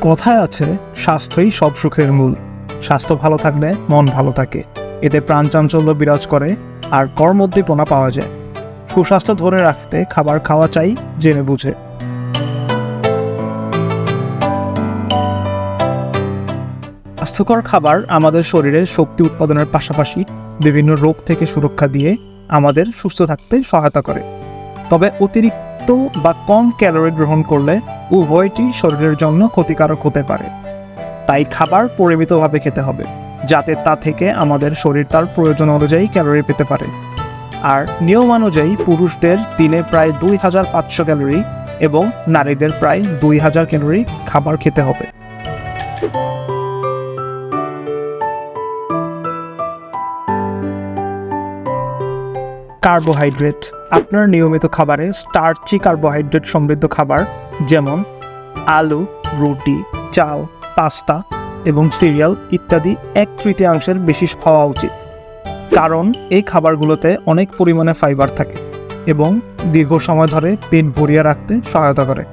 কথায় আছে, স্বাস্থ্যই সব সুখের মূল। স্বাস্থ্য ভালো থাকলে মন ভালো থাকে। এতে প্রাণ চাঞ্চল্য বিরাজ করে আর কর্মোদ্দীপনা পাওয়া যায়। সুস্বাস্থ্য ধরে রাখতে খাবার খাওয়া চাই জেনে বুঝে। স্বাস্থ্যকর খাবার আমাদের শরীরে শক্তি উৎপাদনের পাশাপাশি বিভিন্ন রোগ থেকে সুরক্ষা দিয়ে আমাদের সুস্থ থাকতে সহায়তা করে। তবে অতিরিক্ত বা কম ক্যালোরি গ্রহণ করলে উভয়টি শরীরের জন্য ক্ষতিকারক হতে পারে। তাই খাবার পরিমিতভাবে খেতে হবে, যাতে তা থেকে আমাদের শরীর তার প্রয়োজন অনুযায়ী ক্যালোরি পেতে পারে। আর নিয়ম অনুযায়ী পুরুষদের দিনে প্রায় দুই হাজার পাঁচশো ক্যালোরি এবং নারীদের প্রায় দুই হাজার ক্যালোরি খাবার খেতে হবে। কার্বোহাইড্রেট আপনার নিয়মিত খাবারে স্টার্চি কার্বোহাইড্রেট সমৃদ্ধ খাবার যেমন আলু, রুটি, চাল, পাস্তা এবং সিরিয়াল ইত্যাদি এক তৃতীয়াংশের বেশি হওয়া উচিত। কারণ এই খাবারগুলোতে অনেক পরিমাণে ফাইবার থাকে এবং দীর্ঘ সময় ধরে পেট ভরিয়ে রাখতে সহায়তা করে।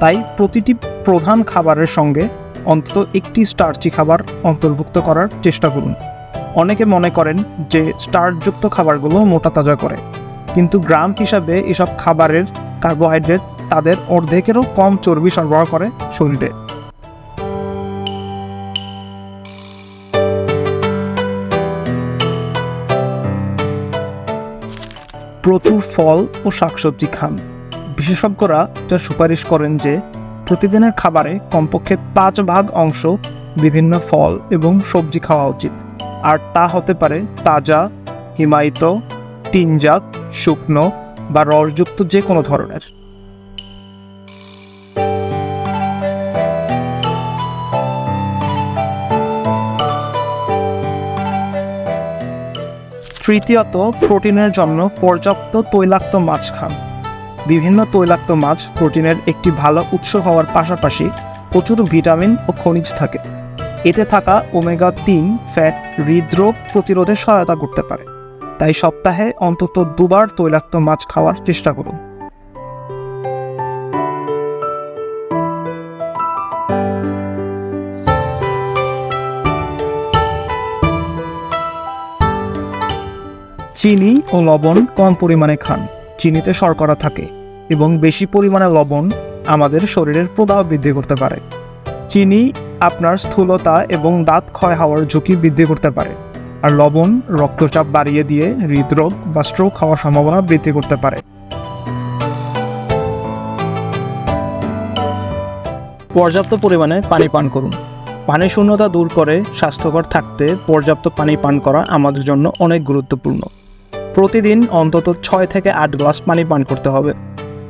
তাই প্রতিটি প্রধান খাবারের সঙ্গে অন্তত একটি স্টার্চি খাবার অন্তর্ভুক্ত করার চেষ্টা করুন। অনেকে মনে করেন যে স্টার্চযুক্ত খাবারগুলো মোটা তাজা করে। কিন্তু গ্রাম হিসাবে এসব খাবারের কার্বোহাইড্রেট তাদের অর্ধেকেরও কম চর্বি সরবরাহ করে শরীরে। প্রচুর ফল ও শাকসবজি খান। বিশেষজ্ঞরা যা সুপারিশ করেন যে প্রতিদিনের খাবারে কমপক্ষে পাঁচ ভাগ অংশ বিভিন্ন ফল এবং সবজি খাওয়া উচিত। আর তা হতে পারে তাজা, হিমায়িত টিনজাত শুকনো বা রসযুক্ত যে কোনো ধরনের। তৃতীয়ত, প্রোটিনের জন্য পর্যাপ্ত তৈলাক্ত মাছ খান। বিভিন্ন তৈলাক্ত মাছ প্রোটিনের একটি ভালো উৎস হওয়ার পাশাপাশি প্রচুর ভিটামিন ও খনিজ থাকে। এতে থাকা ওমেগা তিন ফ্যাট হৃদরোগ প্রতিরোধে সহায়তা করতে পারে। তাই সপ্তাহে অন্তত দুবার তৈলাক্ত মাছ খাওয়ার চেষ্টা করুন। চিনি ও লবণ কম পরিমাণে খান। চিনিতে শর্করা থাকে এবং বেশি পরিমাণে লবণ আমাদের শরীরের প্রদাহ বৃদ্ধি করতে পারে। চিনি আপনার স্থূলতা এবং দাঁত ক্ষয় হওয়ার ঝুঁকি বৃদ্ধি করতে পারে। আর লবণ, রক্তচাপ বাড়িয়ে দিয়ে হৃদরোগ বা স্ট্রোক হওয়ার সম্ভাবনা বৃদ্ধি করতে পারে। পর্যাপ্ত পরিমাণে পানি পান করুন। পানি শূন্যতা দূর করে স্বাস্থ্যকর থাকতে পর্যাপ্ত পানি পান করা আমাদের জন্য অনেক গুরুত্বপূর্ণ। প্রতিদিন অন্তত ছয় থেকে আট গ্লাস পানি পান করতে হবে।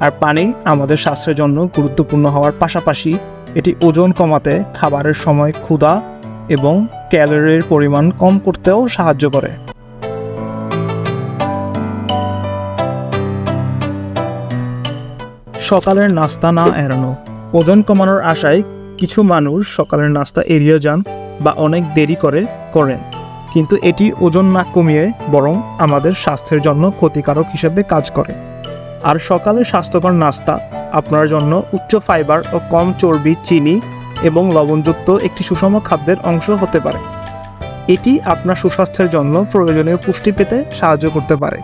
আর পানি আমাদের স্বাস্থ্যের জন্য গুরুত্বপূর্ণ হওয়ার পাশাপাশি এটি ওজন কমাতে খাবারের সময় ক্ষুধা এবং ক্যালোরির পরিমাণ কম করতেও সাহায্য করে। সকালের নাস্তা না এড়ানো। ওজন কমানোর আশায় কিছু মানুষ সকালের নাস্তা এড়িয়ে যান বা অনেক দেরি করে করেন। কিন্তু এটি ওজন না কমিয়ে বরং আমাদের স্বাস্থ্যের জন্য ক্ষতিকারক হিসেবে কাজ করে। আর সকালে স্বাস্থ্যকর নাস্তা, আপনার জন্য উচ্চ ফাইবার ও কম চর্বি, চিনি এবং লবণযুক্ত একটি সুষম খাদ্যের অংশ হতে পারে। এটি আপনার সুস্বাস্থ্যের জন্য প্রয়োজনীয় পুষ্টি পেতে সাহায্য করতে পারে।